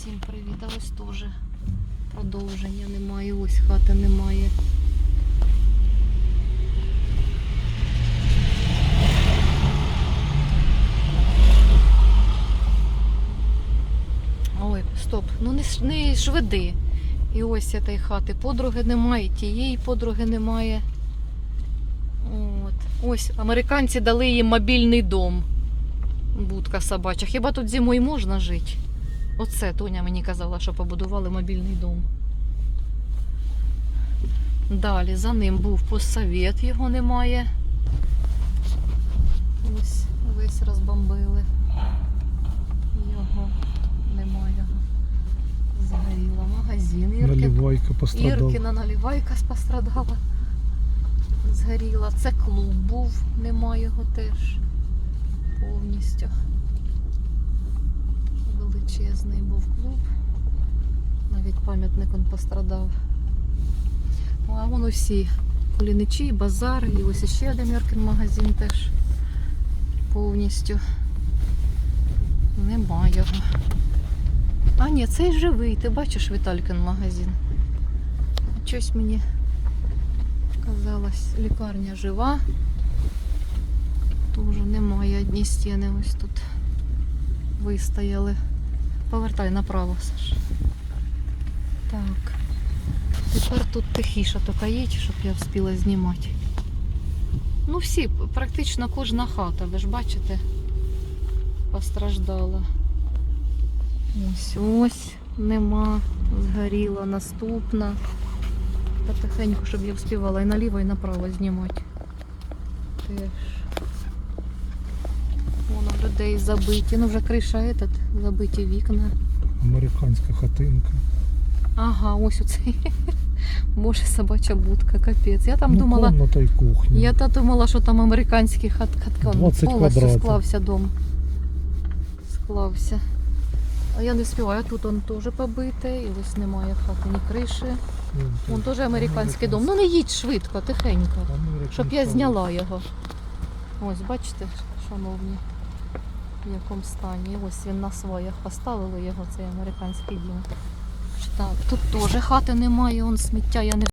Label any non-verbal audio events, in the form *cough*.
Всім привіт. А ось теж продовження немає. Ось хати немає. Ой, стоп. Ну не, не шведи. І ось цієї хати подруги немає, тієї подруги немає. От. Ось американці дали їм мобільний дом. Будка собача. Хіба тут зимою можна жити? Оце Тоня мені казала, що побудували мобільний дом. Далі за ним був постсовєт, його немає. Ось весь розбомбили. Його немає. Згоріла магазин. Ірки, Наливайка пострадала. Іркіна наливайка пострадала. Згоріла. Це клуб був, немає його теж. Повністю. Величезний був клуб. Навіть пам'ятник он пострадав. Ну, а вон усі куліничі, базар, і ось ще один Іркін магазин теж повністю. Нема його. А ні, цей живий. Ти бачиш Віталькин магазин? Щось мені казалось, лікарня жива. Тоже немає одні стіни ось тут вистояли. Повертай направо, Саш. Так. Тепер тут тихіше тільки їдь, щоб я встигла знімати. Ну всі, практично кожна хата, ви ж бачите, постраждала. Ось ось нема, згоріла наступна. Потихеньку, щоб я вспівала і наліво, і направо знімати. Теж. Людей забиті. Ну вже криша этот, забиті вікна. Американська хатинка. Ага, ось оцей. *laughs* Боже, собача будка, капець. Я там ну, думала, комната і кухня. я та думала, що там американський хат, хат, 20 повністю квадратів. склався дом. Склався. А я не співаю, тут он теж побите, і ось немає хати, ні криші. Вон теж американський дом. Ну не їдь швидко, тихенько. Щоб я зняла його. Ось, бачите, шановні, в якому стані. Ось він на своях поставили його, цей американський дім. Так, тут теж хати немає, он сміття, я не